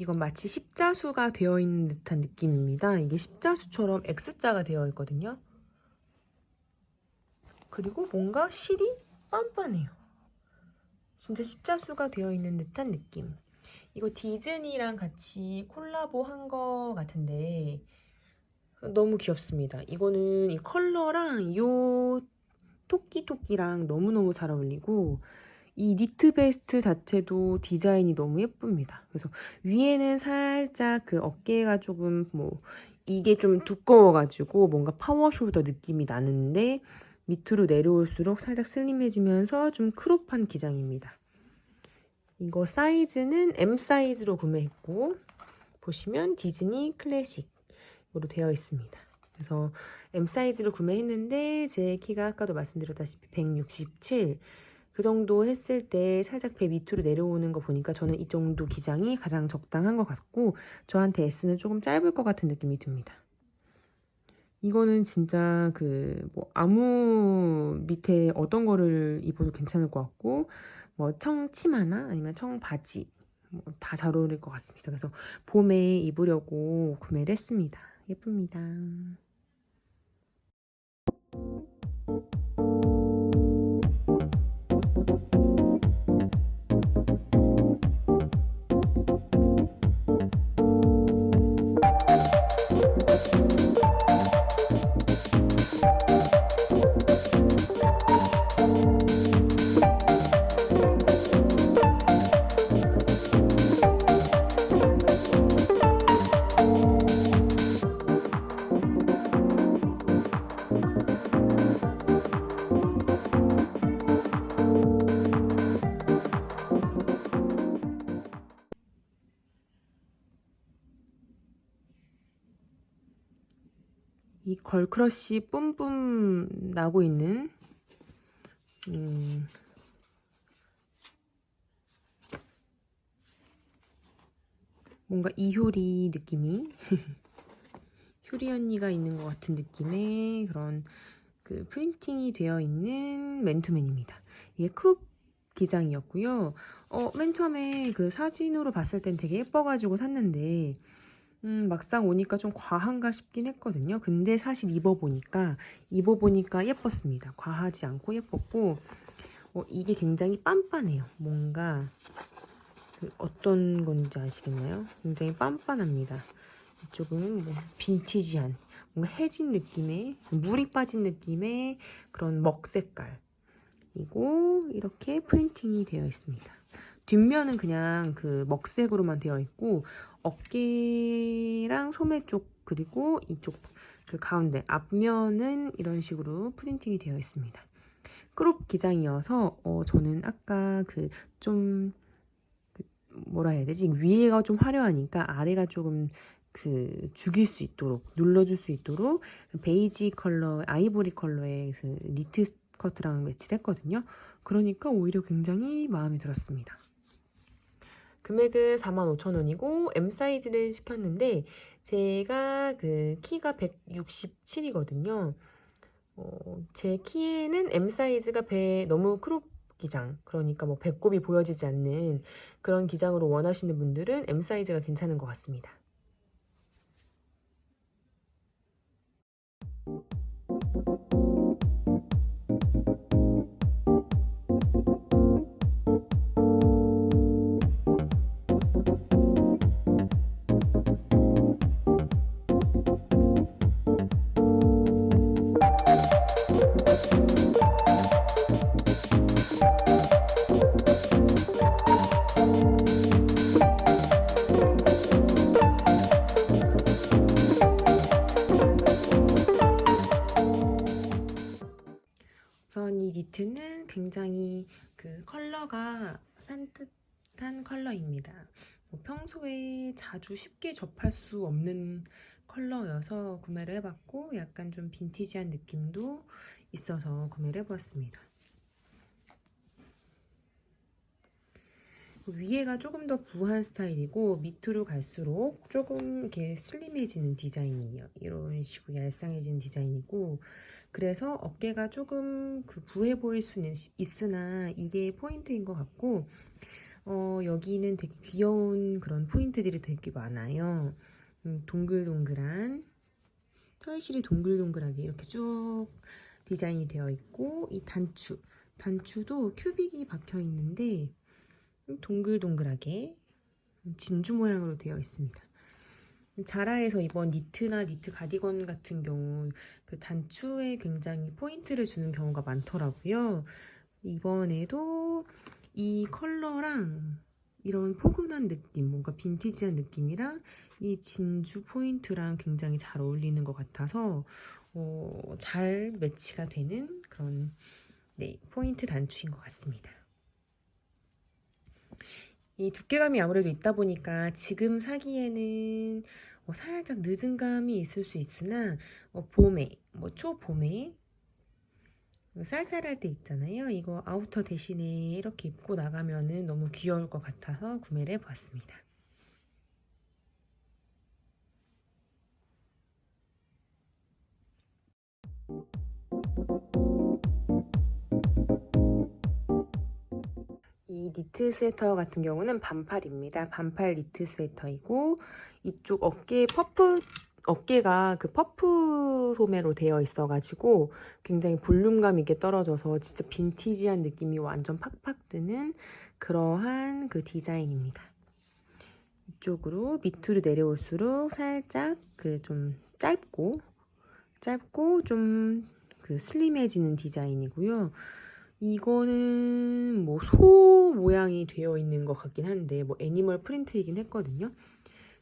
이건 마치 십자수가 되어 있는 듯한 느낌입니다. 이게 십자수처럼 X자가 되어 있거든요. 그리고 뭔가 실이 빤빤해요. 진짜 십자수가 되어 있는 듯한 느낌. 이거 디즈니랑 같이 콜라보 한 거 같은데 너무 귀엽습니다. 이거는 이 컬러랑 요 토끼 토끼랑 너무너무 잘 어울리고 이 니트 베스트 자체도 디자인이 너무 예쁩니다. 그래서 위에는 살짝 그 어깨가 조금 뭐 이게 좀 두꺼워가지고 뭔가 파워 숄더 느낌이 나는데 밑으로 내려올수록 살짝 슬림해지면서 좀 크롭한 기장입니다. 이거 사이즈는 M 사이즈로 구매했고 보시면 디즈니 클래식으로 되어 있습니다. 그래서 M 사이즈로 구매했는데 제 키가 아까도 말씀드렸다시피 167. 그 정도 했을 때 살짝 배 밑으로 내려오는 거 보니까 저는 이 정도 기장이 가장 적당한 것 같고 저한테 S는 조금 짧을 것 같은 느낌이 듭니다. 이거는 진짜 그 뭐 아무 밑에 어떤 거를 입어도 괜찮을 것 같고 뭐 청치마나 아니면 청바지 뭐 다잘 어울릴 것 같습니다. 그래서 봄에 입으려고 구매를 했습니다. 예쁩니다. 걸크러쉬 뿜뿜 나고 있는 음, 뭔가 이효리 느낌이 효리 언니가 있는 것 같은 느낌의 그런 그 프린팅이 되어 있는 맨투맨입니다. 이게 크롭 기장이었고요. 어, 맨 처음에 그 사진으로 봤을 땐 되게 예뻐가지고 샀는데 음, 막상 오니까 좀 과한가 싶긴 했거든요. 근데 사실 입어보니까, 입어보니까 예뻤습니다. 과하지 않고 예뻤고, 어, 이게 굉장히 빤빤해요. 뭔가, 그 어떤 건지 아시겠나요? 굉장히 빤빤합니다. 이쪽은 뭐, 빈티지한, 뭔가 해진 느낌의, 물이 빠진 느낌의 그런 먹 색깔. 이고, 이렇게 프린팅이 되어 있습니다. 뒷면은 그냥 그 먹색으로만 되어 있고 어깨랑 소매 쪽 그리고 이쪽 그 가운데 앞면은 이런 식으로 프린팅이 되어 있습니다. 크롭 기장이어서 어, 저는 아까 그좀 그 뭐라 해야 되지 위에가 좀 화려하니까 아래가 조금 그 죽일 수 있도록 눌러줄 수 있도록 베이지 컬러 아이보리 컬러의 그 니트 스커트랑 매치를 했거든요. 그러니까 오히려 굉장히 마음에 들었습니다. 금액은 45,000원이고 M 사이즈를 시켰는데 제가 그 키가 167이거든요. 어, 제 키에는 M 사이즈가 배 너무 크롭 기장 그러니까 뭐 배꼽이 보여지지 않는 그런 기장으로 원하시는 분들은 M 사이즈가 괜찮은 것 같습니다. 니트는 굉장히 그 컬러가 산뜻한 컬러입니다. 뭐 평소에 자주 쉽게 접할 수 없는 컬러여서 구매를 해봤고 약간 좀 빈티지한 느낌도 있어서 구매를 해보았습니다. 위에가 조금 더 부한 스타일이고 밑으로 갈수록 조금 이렇게 슬림해지는 디자인이에요. 이런 식으로 얄쌍해지는 디자인이고 그래서 어깨가 조금 그 부해 보일 수는 있으나 이게 포인트인 것 같고 어, 여기는 되게 귀여운 그런 포인트들이 되게 많아요. 음, 동글동글한 털실이 동글동글하게 이렇게 쭉 디자인이 되어 있고 이 단추 단추도 큐빅이 박혀 있는데 동글동글하게 진주 모양으로 되어 있습니다. 자라에서 이번 니트나 니트 가디건 같은 경우 그 단추에 굉장히 포인트를 주는 경우가 많더라고요. 이번에도 이 컬러랑 이런 포근한 느낌, 뭔가 빈티지한 느낌이랑 이 진주 포인트랑 굉장히 잘 어울리는 것 같아서 어, 잘 매치가 되는 그런 네, 포인트 단추인 것 같습니다. 이 두께감이 아무래도 있다 보니까 지금 사기에는 어, 살짝 늦은 감이 있을 수 있으나 어, 봄에, 뭐 초봄에 쌀쌀할 때 있잖아요. 이거 아우터 대신에 이렇게 입고 나가면은 너무 귀여울 것 같아서 구매를 해보았습니다. 니트 스웨터 같은 경우는 반팔입니다. 반팔 니트 스웨터이고 이쪽 어깨 퍼프 어깨가 그 퍼프 소매로 되어 있어가지고 굉장히 볼륨감 있게 떨어져서 진짜 빈티지한 느낌이 완전 팍팍 드는 그러한 그 디자인입니다. 이쪽으로 밑으로 내려올수록 살짝 그 좀 짧고 짧고 좀 그 슬림해지는 디자인이고요. 이거는 뭐 소 모양이 되어 있는 것 같긴 한데 뭐 애니멀 프린트이긴 했거든요.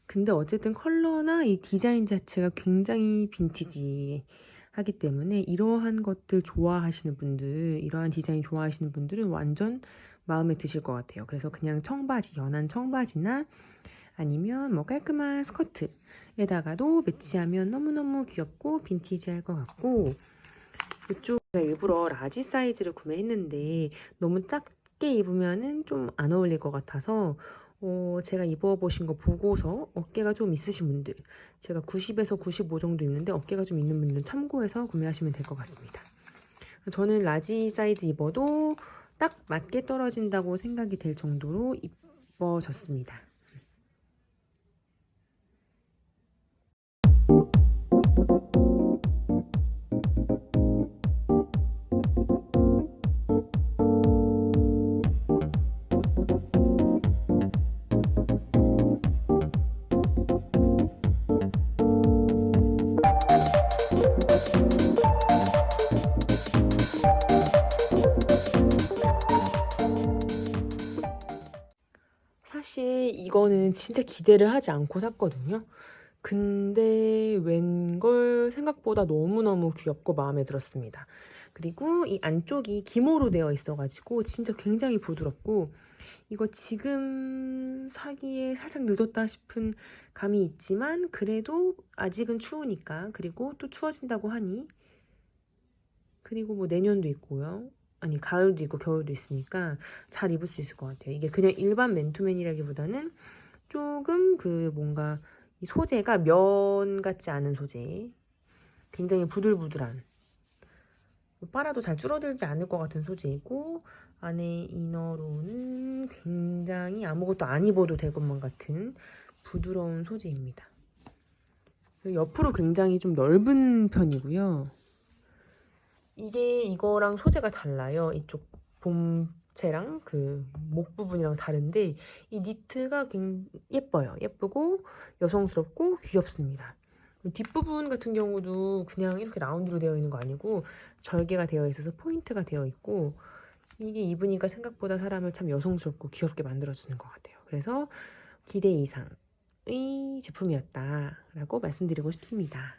근데 어쨌든 컬러나 이 디자인 자체가 굉장히 빈티지 하기 때문에 이러한 것들 좋아하시는 분들, 이러한 디자인 좋아하시는 분들은 완전 마음에 드실 것 같아요. 그래서 그냥 청바지, 연한 청바지나 아니면 뭐 깔끔한 스커트에다가도 매치하면 너무너무 귀엽고 빈티지할 것 같고 이쪽 제가 일부러 라지 사이즈를 구매했는데 너무 작게 입으면은 좀 안 어울릴 것 같아서 어, 제가 입어보신 거 보고서 어깨가 좀 있으신 분들 제가 90에서 95 정도 입는데 어깨가 좀 있는 분들은 참고해서 구매하시면 될 것 같습니다. 저는 라지 사이즈 입어도 딱 맞게 떨어진다고 생각이 될 정도로 입어졌습니다. 이거는 진짜 기대를 하지 않고 샀거든요. 근데 웬걸 생각보다 너무너무 귀엽고 마음에 들었습니다. 그리고 이 안쪽이 기모로 되어 있어가지고 진짜 굉장히 부드럽고 이거 지금 사기에 살짝 늦었다 싶은 감이 있지만 그래도 아직은 추우니까 그리고 또 추워진다고 하니 그리고 뭐 내년도 있고요. 아니 가을도 있고 겨울도 있으니까 잘 입을 수 있을 것 같아요. 이게 그냥 일반 맨투맨이라기보다는 조금 그 뭔가 이 소재가 면 같지 않은 소재, 굉장히 부들부들한 빨아도 잘 줄어들지 않을 것 같은 소재이고 안에 이너로는 굉장히 아무것도 안 입어도 될 것만 같은 부드러운 소재입니다. 옆으로 굉장히 좀 넓은 편이고요. 이게 이거랑 소재가 달라요. 이쪽 봄체랑 그 목 부분이랑 다른데 이 니트가 예뻐요. 예쁘고 여성스럽고 귀엽습니다. 뒷부분 같은 경우도 그냥 이렇게 라운드로 되어 있는 거 아니고 절개가 되어 있어서 포인트가 되어 있고 이게 입으니까 생각보다 사람을 참 여성스럽고 귀엽게 만들어주는 것 같아요. 그래서 기대 이상의 제품이었다라고 말씀드리고 싶습니다.